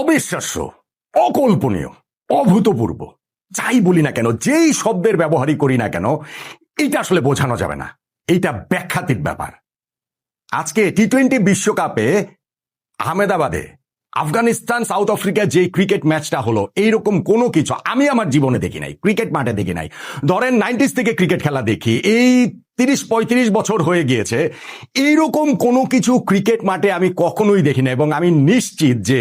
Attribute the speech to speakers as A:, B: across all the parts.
A: অবিশ্বাস্য, অকল্পনীয়, অভূতপূর্ব। যাই বলি না কেন, যেই শব্দের ব্যবহারই করি না কেন, এটা আসলে বোঝানো যাবে না। এইটা ব্যাখ্যাতিক ব্যাপার। আজকে টি টোয়েন্টি বিশ্বকাপে আহমেদাবাদে, আফগানিস্তান, সাউথ আফ্রিকা যে ক্রিকেট ম্যাচটা হলো, এইরকম কোনো কিছু আমি আমার জীবনে দেখি নাই, ক্রিকেট মাঠে দেখি নাই। ধরেন নাইনটিস থেকে ক্রিকেট খেলা দেখি, এই তিরিশ পঁয়ত্রিশ বছর হয়ে গিয়েছে। এইরকম কোনো কিছু ক্রিকেট মাঠে আমি কখনোই দেখি না এবং আমি নিশ্চিত যে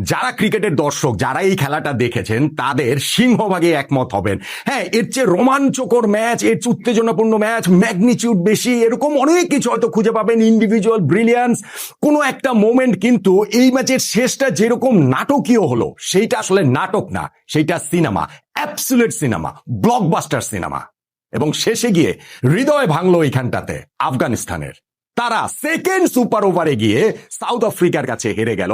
A: যারা ক্রিকেটের দর্শক, যারা এই খেলাটা দেখেছেন, তাদের সিংহভাগে একমত হবেন। হ্যাঁ এর চেয়ে রোমাঞ্চকর ম্যাচ, এর চেয়ে উত্তেজনাপূর্ণ ম্যাচ, ম্যাগনিচিউড বেশি, এরকম অনেক কিছু হয়তো খুঁজে পাবেন ইন্ডিভিজুয়াল ব্রিলিয়ান্স কোনো একটা মোমেন্ট কিন্তু এই ম্যাচের শেষটা যেরকম নাটকীয় হলো, সেইটা আসলে নাটক না, সেইটা cinema absolute cinema blockbuster cinema. এবং শেষে গিয়ে হৃদয় ভাঙল এইখানটাতে, আফগানিস্তানের। তারা সেকেন্ড সুপার ওভারে গিয়ে সাউথ আফ্রিকার কাছে হেরে গেল।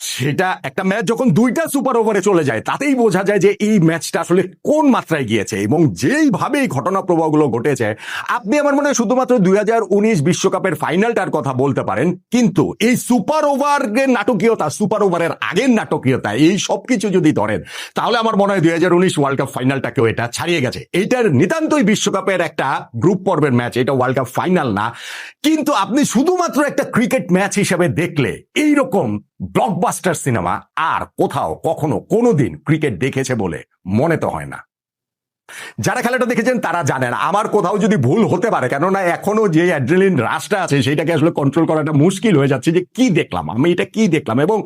A: সেটা একটা ম্যাচ যখন দুইটা সুপার ওভারে চলে যায়, তাতেই বোঝা যায় যে এই ম্যাচটা আসলে কোন মাত্রায় গিয়েছে এবং যেইভাবে এই ঘটনা প্রবাহগুলো ঘটেছে, আপনি আমার মনে হয় শুধুমাত্র দুই বিশ্বকাপের ফাইনালটার কথা বলতে পারেন, কিন্তু এই সুপার ওভারের নাটকীয়তা সুপার ওভারের আগের নাটকীয়তা, এই সবকিছু যদি ধরেন, তাহলে আমার মনে হয় দুই হাজার উনিশ ওয়ার্ল্ড কাপ ফাইনালটাকেও এটা ছাড়িয়ে গেছে। এইটার নিতান্তই বিশ্বকাপের একটা গ্রুপ পর্বের ম্যাচ এটা ওয়ার্ল্ড কাপ ফাইনাল না, কিন্তু আপনি শুধুমাত্র একটা ক্রিকেট ম্যাচ হিসেবে দেখলে, এইরকম ব্লকবাস্টার সিনেমা আর কোথাও কখনো কোনোদিন ক্রিকেট দেখেছে বলে মনে তো হয় না। যারা খেলাটা দেখেছেন তারা জানেন আমার কোথাও যদি ভুল হতে পারে, কেননা এখনও যে অ্যাড্রেলিন রাশটা আছে সেটাকে আসলে কন্ট্রোল করাটা মুশকিল হয়ে যাচ্ছে যে কি দেখলাম, আমি এটা কি দেখলাম? এবং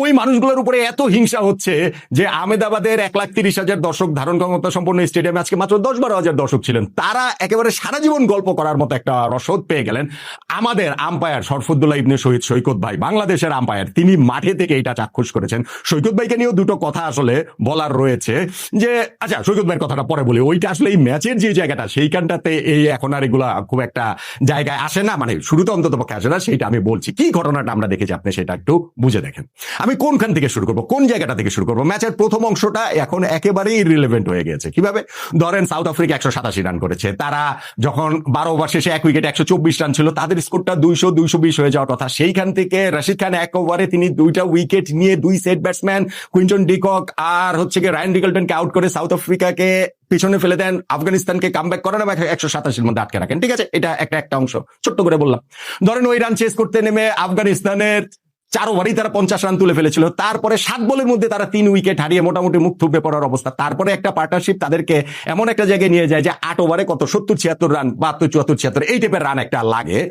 A: ওই মানুষগুলোর উপরে এত হিংসা হচ্ছে যে আহমেদাবাদের এক লাখ তিরিশ হাজার দর্শক, ধারণ ক্ষমতা সম্পন্ন স্টেডিয়ামে আজকে মাত্র দশ বারো হাজার দর্শক ছিলেন। তারা একেবারে সারা জীবন গল্প করার মতো একটা রসদ পেয়ে গেলেন। আমাদের আম্পায়ার শরফুদ্দুল্লাহ ইবনে শহীদ, সৈকত ভাই, বাংলাদেশের আম্পায়ার তিনি মাঠে থেকে এটা চাক্ষুষ করেছেন। সৈকত ভাইকে নিয়েও দুটো কথা আসলে বলার রয়েছে যে আচ্ছা সৈকত ভাইয়ের কথাটা পরে বলি। ওইটা আসলে এই ম্যাচের যে জায়গাটা, সেইখানটাতে এই এখন আর এগুলা খুব একটা জায়গায় আসে না। মানে শুরুতে অন্তত পক্ষে আসে না, সেইটা আমি বলছি। কি ঘটনাটা আমরা দেখেছি আপনি সেটা একটু বুঝে দেখেন। আমি কোনখান থেকে শুরু করব, কোন জায়গাটা থেকে শুরু করব? ম্যাচের প্রথম অংশটা এখন একেবারেই রিলেভেন্ট হয়ে গেছে কীভাবে? ধরেন, সাউথ আফ্রিকা একশো সাতাশি রান করেছে। তারা যখন বারো ওভার শেষে এক উইকেট একশো চব্বিশ রান ছিল, তাদের স্কোরটা দুইশো দুইশো বিশ হয়ে যাওয়ার কথা। সেইখান থেকে রশিদ খান এক ওভারে তিনি দুইটা উইকেট নিয়ে দুই set batsman, Quinton de Kock হচ্ছে গিয়ে রায়ন ডিকলটনকে আউট করে সাউথ আফ্রিকাকে পিছনে ফেলে দেন, আফগানিস্তানকে কাম ব্যাক করেন এবং একশো সাতাশের মধ্যে আটকে রাখেন। ঠিক আছে? এটা একটা একটা অংশ। ছোট্ট করে বললাম। ধরেন ওই রান চেস করতে নেমে আফগানিস্তানের চার ওভারই তারা পঞ্চাশ রান তুলে ফেলেছিল। তারপরে সাত বলের মধ্যে তারা তিন উইকেট হারিয়ে মোটামুটি মুখ থুপড়ে পড়ার অবস্থা। তারপরে একটা পার্টনারশিপ তাদেরকে এমন একটা জায়গায় নিয়ে যায় যে আট ওভারে কত? সত্তর ছিয়াত্তর রান বাহাত্তর, চুয়াত্তর, ছিয়াত্তর, এই টাইপের রান একটা লাগে।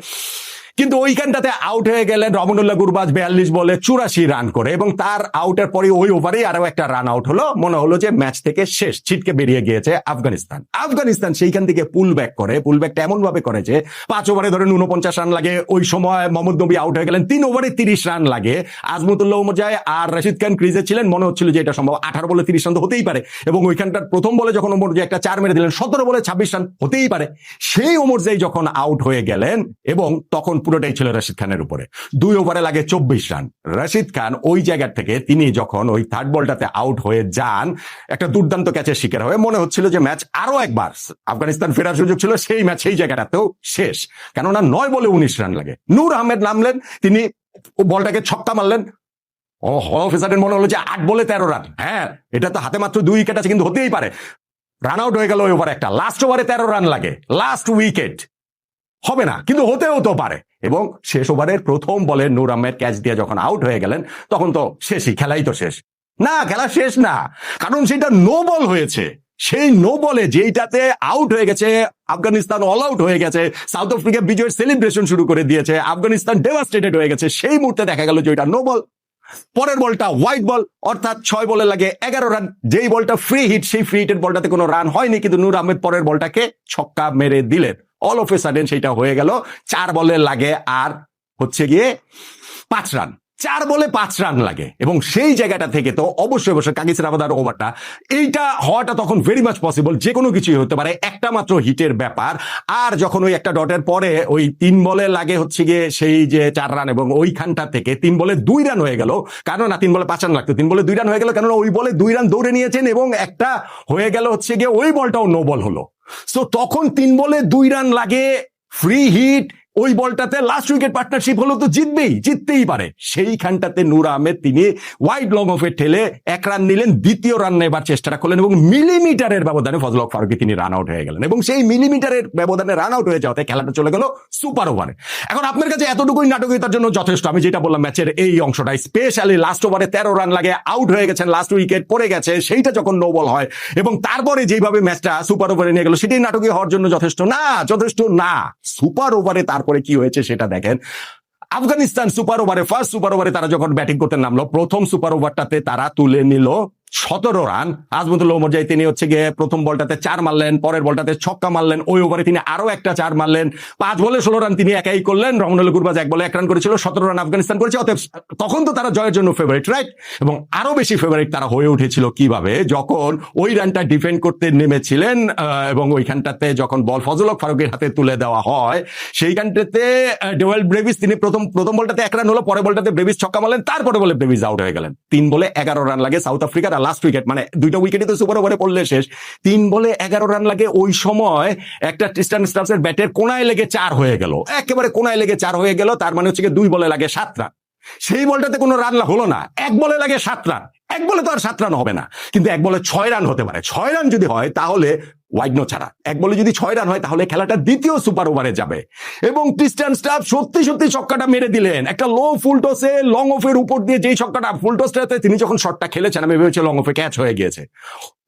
A: কিন্তু ওইখানটাতে আউট হয়ে গেলেন রমনুল্লাহ গুরবাজ বিয়াল্লিশ বলে চুরাশি রান করে এবং তার আউটের পরে ওই ওভারেই আরও একটা রান আউট হলো। মনে হলো যে ম্যাচ থেকে শেষ, ছিটকে বেরিয়ে গিয়েছে আফগানিস্তান। আফগানিস্তান সেইখান থেকে পুল ব্যাক করে। পুল ব্যাকটা এমন ভাবে করে যে পাঁচ ওভারে ধরেন উনপঞ্চাশ রান লাগে, ওই সময় মোহাম্মদ নবী আউট হয়ে গেলেন, তিন ওভারে তিরিশ রান লাগে। আজমতুল্লাহ উমজায় আর রশিদ খান ক্রিজে ছিলেন, মনে হচ্ছিল যে এটা সম্ভব, আঠারো বলে তিরিশ রান তো হতেই পারে। এবং ওইখানটার প্রথম বলে যখন ওমর যে একটা চার মেরে দিলেন, সতেরো বলে ছাব্বিশ রান হতেই পারে। সেই ওমর জাই যখন আউট হয়ে গেলেন এবং তখন পুরোটাই ছিল রশিদ খানের উপরে। দুই ওভারে লাগে চব্বিশ রান। রশিদ খান ওই জায়গার থেকে তিনি যখন ওই থার্ড বলটাতে আউট হয়ে যান, একটা দুর্দান্ত ক্যাচের শিকার হয়ে মনে হচ্ছিল যে ম্যাচ আরও একবার আফগানিস্তান ফেরার সুযোগ ছিল, সেই ম্যাচ সেই জায়গাটাতেও শেষ। কেননা নয় বলে উনিশ রান লাগে। নূর আহমেদ নামলেন, তিনি বলটাকে ছক্কা মারলেন। ও অফিসারের মনে হলো যে আট বলে তেরো রান। হ্যাঁ এটা তো হাতে মাত্র দুই উইকেট আছে, কিন্তু হতেই পারে। রান আউট হয়ে গেল ওই ওভার একটা। লাস্ট ওভারে তেরো রান লাগে। লাস্ট উইকেট হবে না, কিন্তু হতেও তো পারে। এবং শেষ ওভারের প্রথম বলে নূর আহমেদ ক্যাচ দিয়ে যখন আউট হয়ে গেলেন, তখন তো শেষই, খেলাই তো শেষ। না, খেলা শেষ না, কারণ সেটা নো বল হয়েছে। সেই নো বলে যেইটাতে আউট হয়ে গেছে, আফগানিস্তান অল আউট হয়ে গেছে সাউথ আফ্রিকা বিজয়ের সেলিব্রেশন শুরু করে দিয়েছে, আফগানিস্তান ডেভাস্টেটেড হয়ে গেছে। সেই মুহূর্তে দেখা গেল যে ওইটা নো বল পরের বলটা হোয়াইট বল অর্থাৎ ছয় বলে লাগে এগারো রান যেই বলটা ফ্রি হিট সেই ফ্রি হিটের বলটাতে কোনো রান হয়নি, কিন্তু নূর আহমেদ পরের বলটাকে ছক্কা মেরে দিলেন। অল অফ এ সাডেন সেটা হয়ে গেল। চার বলে লাগে আর হচ্ছে গিয়ে পাঁচ রান। চার বলে পাঁচ রান লাগে এবং সেই জায়গাটা থেকে তো অবশ্যই অবশ্যই কাগিস রাবাদার ওভারটা। এইটা হওয়াটা তখন ভেরি মাচ পসিবল যে কোনো কিছুই হতে পারে। একটা মাত্র হিটের ব্যাপার। আর যখন ওই একটা ডটের পরে ওই তিন বলে লাগে হচ্ছে গিয়ে সেই যে চার রান এবং ওইখানটা থেকে তিন বলে দুই রান হয়ে গেল। কারণ না, তিন বলে পাঁচ রান লাগতো। তিন বলে দুই রান হয়ে গেল কেননা ওই বলে দুই রান দৌড়ে নিয়েছেন এবং একটা হয়ে গেল হচ্ছে গিয়ে ওই বলটাও নো বল হলো। সো তখন তিন বলে দুই রান লাগে ফ্রি হিট ওই বলটাতে লাস্ট উইকেট পার্টনারশিপ হলো তো জিতবেই, জিততেই পারে। সেইখানটাতে নূর আহমেদ, তিনি ওয়াইড লং অফে ঠেলে এক রান নিলেন, দ্বিতীয় রান নেবার চেষ্টাটা করলেন এবং মিলিমিটারের ব্যবধানে ফজল হক ফারুকি তিনি রান আউট হয়ে গেলেন এবং সেই মিলিমিটারের ব্যবধানে রান আউট হয়ে যাওয়াতে খেলাটা চলে গেল সুপার ওভারে এখন আপনার কাছে এতটুকুই নাটকীয়তার জন্য যথেষ্ট। আমি যেটা বললাম, ম্যাচের এই অংশটা স্পেশালি লাস্ট ওভারে তেরো রান লাগে আউট হয়ে গেছেন লাস্ট উইকেট পড়ে গেছে, সেইটা যখন নো বল হয় এবং তারপরে যেভাবে ম্যাচটা সুপার ওভারে নিয়ে গেল, সেটাই নাটকীয় হওয়ার জন্য যথেষ্ট না যথেষ্ট না। সুপার ওভারে তারপরে কি হয়েছে সেটা দেখেন। আফগানিস্তান সুপার ওভারে ফার্স্ট সুপার ওভারে তারা যখন ব্যাটিং করতে নামলো, প্রথম সুপার ওভারটাতে তারা তুলে নিল সতেরো রান। আজমতুল্লাহ মর্যাই তিনি হচ্ছে গিয়ে প্রথম বলটাতে চার মারলেন, পরের বলটাতে ছক্কা মারলেন, ওই ওভারে তিনি আরও একটা চার মারলেন। পাঁচ বলে ষোলো রান তিনি একাই করলেন। রহমানুল গুরবাজ এক বলে এক রান করেছিল, সতেরো রান আফগানিস্তান করেছে, অতএব তখন তো তারা জয়ের জন্য ফেভারিট রাইট এবং আরও বেশি ফেভারিট তারা হয়ে উঠেছিল কীভাবে? যখন ওই রানটা ডিফেন্ড করতে নেমেছিলেন এবং ওইখানটাতে যখন বল ফজলক ফারুকের হাতে তুলে দেওয়া হয় সেইখানটাতে ডোয়েল ব্রেভিস তিনি প্রথম প্রথম বলটাতে এক রান হলো, পরের বলটাতে ব্রেভিস ছক্কা মারলেন, তারপরে বলে ব্রেভিস আউট হয়ে গেলেন। তিন বলে এগারো রান লাগে সাউথ আফ্রিকার আর লাস্ট উইকেট মানে দুইটা উইকেটই তো সুপার ওভারে পড়লে শেষ। তিন বলে এগারো রান লাগে, ওই সময় একটা টিস্টান স্টাফসের ব্যাটের কোনায় লেগে চার হয়ে গেল। একেবারে কোনায় লেগে চার হয়ে গেল, তার মানে হচ্ছে দুই বলে লাগে সাত রান সেই বলটাতে কোনো রান হলো না, এক বলে লাগে সাত রান এক বলে তো আর সাত রান হবে না। কিন্তু এক বলে ছয় রান হতে পারে। ছয় রান যদি হয়, তাহলে ওয়াইড নো ছাড়া। এক বলে যদি ছয় রান হয়, তাহলে খেলাটা দ্বিতীয় সুপার ওভারে যাবে। এবং ক্রিস্টান স্টাফ সত্যি সত্যি ছক্কাটা মেরে দিলেন। একটা লো ফুলটসে লং অফের উপর দিয়ে যেই ছক্কাটা ফুলটসটাতে তিনি যখন শটটা খেলেছেন, আমি ভেবেছি লং অফে ক্যাচ হয়ে গিয়েছে।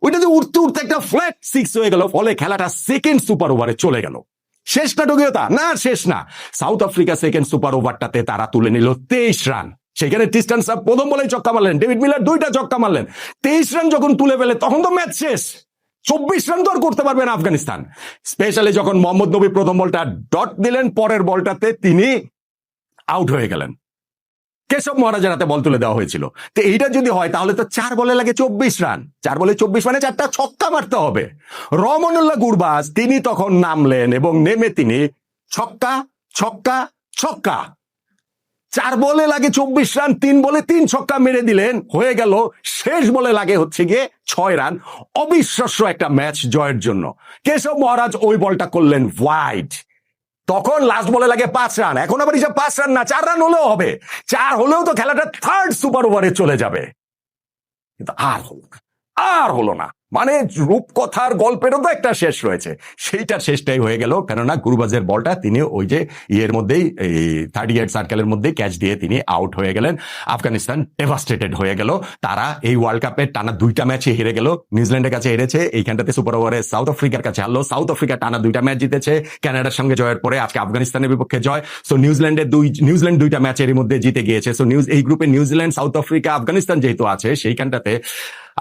A: ওইটা যে উঠতে উঠতে একটা ফ্ল্যাট সিক্স হয়ে গেল, ফলে খেলাটা সেকেন্ড সুপার ওভারে চলে গেল। শেষ নাটকীয়তা? না, শেষ না। সাউথ আফ্রিকা সেকেন্ড সুপার ওভারটাতে তারা তুলে নিল তেইশ রান সেখানে টিস্টান সাহেব প্রথম বলেই চক্কা মারলেন। ডেভিড মিলার দুইটা চক্কা মারলেন। তেইশ রান যখন তুলে ফেলে, তখন তো ম্যাচ শেষ। চব্বিশ রান তো আর করতে পারবে না আফগানিস্তান। স্পেশালি যখন মোহাম্মদ নবী প্রথম বলটা ডট দিলেন, পরের বলটাতে তিনি আউট হয়ে গেলেন। কেশব মহারাজের হাতে বল তুলে দেওয়া হয়েছিল। তো এইটা যদি হয়, তাহলে তো চার বলে লাগে চব্বিশ রান চার বলে চব্বিশ মানে চারটা ছক্কা মারতে হবে। রমনুল্লাহ গুরবাজ, তিনি তখন নামলেন এবং নেমে তিনি ছক্কা ছক্কা ছক্কা। চার বলে লাগে চব্বিশ রান, তিন বলে তিন ছক্কা মেরে দিলেন। হয়ে গেল, শেষ বলে লাগে হচ্ছে গিয়ে ছয় রান। অবিশ্বাস্য একটা ম্যাচ জয়ের জন্য। কেশব মহারাজ ওই বলটা করলেন ওয়াইড তখন লাস্ট বলে লাগে পাঁচ রান। এখন আবার হিসাব পাঁচ রান না, চার রান হলেও হবে। চার হলেও তো খেলাটা থার্ড সুপার ওভারে চলে যাবে। কিন্তু আর হলো না, আর হলো না। মানে রূপকথার গল্পেরও তো একটা শেষ রয়েছে। সেইটা শেষটাই হয়ে গেল, কেননা গুরুবাজের বলটা তিনি ওই যে ইয়ের মধ্যেই, এই থার্টি এইট সার্কেলের মধ্যেই ক্যাচ দিয়ে তিনি আউট হয়ে গেলেন। আফগানিস্তান ডেভাস্টেটেড হয়ে গেল। তারা এই ওয়ার্ল্ড কাপে টানা দুইটা ম্যাচে হেরে গেল। নিউজিল্যান্ডের কাছে হেরেছে, এইখানটাতে সুপার ওভারে সাউথ আফ্রিকার কাছে হারলো। সাউথ আফ্রিকা টানা দুইটা ম্যাচ জিতেছে কানাডার সঙ্গে জয়ের পরে আজকে আফগানিস্তানের বিপক্ষে জয়। সো নিউজিল্যান্ডের দুই, নিউজিল্যান্ড দুইটা ম্যাচের মধ্যে জিতে গিয়েছে। সো নিউজ এই গ্রুপে নিউজিল্যান্ড সাউথ আফ্রিকা আফগানিস্তান যেহেতু আছে, সেইখানটাতে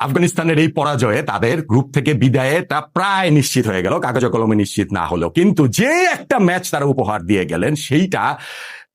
A: আফগানিস্তানের এই পরাজয়ে তাদের গ্রুপ থেকে বিদায়টা প্রায় নিশ্চিত হয়ে গেল, কাগজ কলমে নিশ্চিত না হলেও। কিন্তু যে একটা ম্যাচ তারা উপহার দিয়ে গেলেন, সেইটা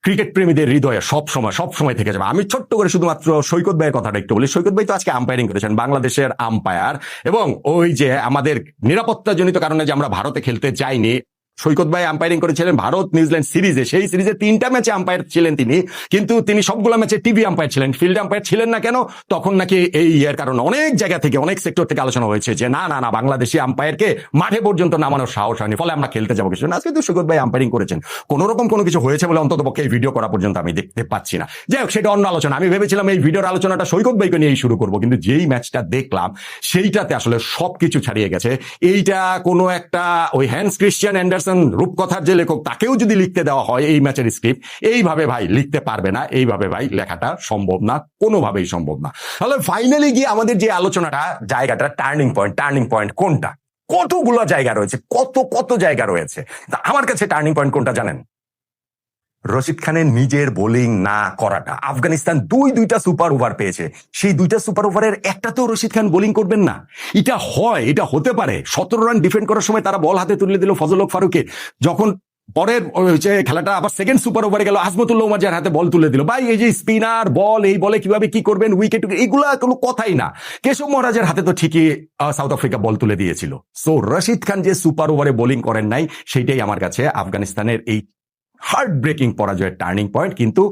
A: ক্রিকেট প্রেমীদের হৃদয়ে সব সময় সব সময় থেকে যাবে। আমি ছোট্ট করে শুধুমাত্র সৈকত ভাইয়ের কথাটা একটু বলি। সৈকত ভাই তো আজকে আম্পায়ারিং করেছেন, বাংলাদেশের আম্পায়ার এবং ওই যে আমাদের নিরাপত্তাজনিত কারণে যে আমরা ভারতে খেলতে যাইনি সৈকত ভাই আম্পায়ারিং করেছিলেন ভারত নিউজিল্যান্ড সিরিজে। সেই সিরিজে তিনটা ম্যাচে আম্পায়ার ছিলেন তিনি, কিন্তু তিনি সবগুলো ম্যাচে টিভি আম্পায়ার ছিলেন। ফিল্ড আম্পায়ার ছিলেন না কেন? তখন নাকি এই ইয়ের কারণে। অনেক জায়গা থেকে, অনেক সেক্টর থেকে আলোচনা হয়েছে যে, না না না, বাংলাদেশি আম্পায়ারকে মাঠে পর্যন্ত নামানোর সাহস হয়নি। ফলে আমরা খেলতে যাব কিছু না। আজকে তো সৈকত ভাই আম্পায়ারিং করেছেন। কোন রকম কোনো কিছু হয়েছে বলে অন্তত পক্ষে এই ভিডিও করা পর্যন্ত আমি দেখতে পাচ্ছি না। যাই হোক, সেটা অন্য আলোচনা। আমি ভেবেছিলাম এই ভিডিওর আলোচনাটা সৈকত ভাইকে নিয়েই শুরু করব, কিন্তু যেই ম্যাচটা দেখলাম, সেইটাতে আসলে সবকিছু ছাড়িয়ে গেছে। এইটা কোনো একটা ওই হ্যান্স ক্রিশ্চিয়ান অ্যান্ডারসন রূপকথার যে লেখক, তাকেও যদি লিখতে দেওয়া হয় এই ম্যাচের স্ক্রিপ্ট এইভাবে ভাই লিখতে পারবে না, এইভাবে ভাই লেখাটা সম্ভব না, কোনোভাবেই সম্ভব না। তাহলে ফাইনালি গিয়ে আমাদের যে আলোচনাটা, জায়গাটা টার্নিং পয়েন্ট টার্নিং পয়েন্ট কোনটা? কতগুলো জায়গা রয়েছে? কত কত জায়গা রয়েছে? আমার কাছে টার্নিং পয়েন্ট কোনটা জানেন? রশিদ খানের নিজের বোলিং না করাটা। আফগানিস্তান দুই দুইটা সুপার ওভার পেয়েছে। সেই দুইটা সুপার ওভারের একটাতেও রশিদ খান বোলিং করবেন না। এটা হয়, এটা হতে পারে। সতেরো রান ডিফেন্ড করার সময় তারা বল হাতে তুলে দিল ফজলক ফারুকে যখন পরের যে খেলাটা আবার সেকেন্ড সুপার ওভারে গেল, আজমতুল্লাহ উমাজার হাতে বল তুলে দিল। ভাই, এই যে স্পিনার বল, এই বলে কীভাবে কি করবেন উইকেট এগুলা কোনো কথাই না। কেশব মহারাজের হাতে তো ঠিকই সাউথ আফ্রিকা বল তুলে দিয়েছিল। সো রশিদ খান যে সুপার ওভারে বোলিং করেন নাই, সেইটাই আমার কাছে আফগানিস্তানের এই হার্ট ব্রেকিং পরাজয়ের টার্নিং পয়েন্ট কিন্তু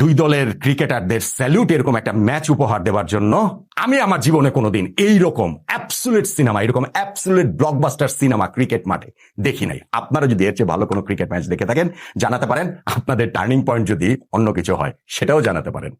A: দুই দলের ক্রিকেটারদের স্যালুট এরকম একটা ম্যাচ উপহার দেওয়ার জন্য আমি আমার জীবনে কোনোদিন এই রকম অ্যাবসুলেট সিনেমা এরকম অ্যাবসুলেট ব্লকবাস্টার সিনেমা ক্রিকেট মাঠে দেখি নাই। আপনারা যদি এর চেয়ে ভালো কোনো ক্রিকেট ম্যাচ দেখে থাকেন, জানাতে পারেন। আপনাদের টার্নিং পয়েন্ট যদি অন্য কিছু হয়, সেটাও জানাতে পারেন।